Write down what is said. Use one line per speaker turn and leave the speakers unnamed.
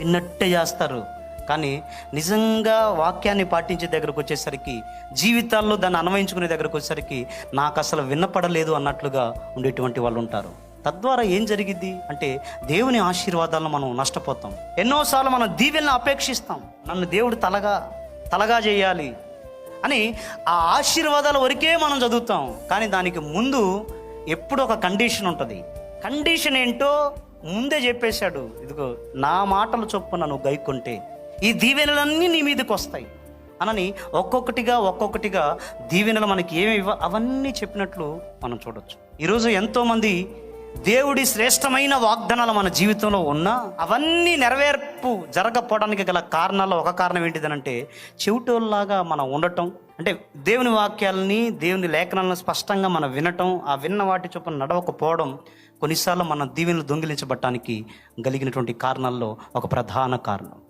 విన్నట్టే చేస్తారు. కానీ నిజంగా వాక్యాన్ని పాటించే దగ్గరకు వచ్చేసరికి జీవితాల్లో దాన్ని అన్వయించుకునే దగ్గరకు వచ్చేసరికి నాకు అసలు విన్నపడలేదు అన్నట్లుగా ఉండేటువంటి వాళ్ళు ఉంటారు. తద్వారా ఏం జరిగిద్ది? అంటే దేవుని ఆశీర్వాదాలను మనం నష్టపోతాం. ఎన్నోసార్లు మనం దీవెలను అపేక్షిస్తాం. నన్ను దేవుడు తలగా తలగా చేయాలి అని ఆ ఆశీర్వాదాల వరకే మనం చదువుతాం. కానీ దానికి ముందు ఎప్పుడు ఒక కండిషన్ ఉంటుంది. కండిషన్ ఏంటో ముందే చెప్పేశాడు ఇదిగో నా మాటలు చొప్పున నువ్వు గైకుంటే ఈ దీవెనలన్నీ నీ మీదకి వస్తాయి. అనని ఒక్కొక్కటిగా ఒక్కొక్కటిగా దీవెనలు మనకి ఏమి ఇవ్వ అవన్నీ చెప్పినట్లు మనం చూడొచ్చు. ఈరోజు ఎంతోమంది దేవుడి శ్రేష్టమైన వాగ్దానాలు మన జీవితంలో ఉన్నా అవన్నీ నెరవేర్పు జరగకపోవడానికి గల కారణాల్లో ఒక కారణం ఏంటిదనంటే చెవిటోల్లాగా మనం ఉండటం అంటే దేవుని వాక్యాలని దేవుని లేఖనాలను స్పష్టంగా మనం వినటం ఆ విన్న వాటి చొప్పున నడవకపోవడం కొన్నిసార్లు మన దీవెనలు దొంగిలించబడటానికి కలిగినటువంటి కారణాల్లో ఒక ప్రధాన కారణం.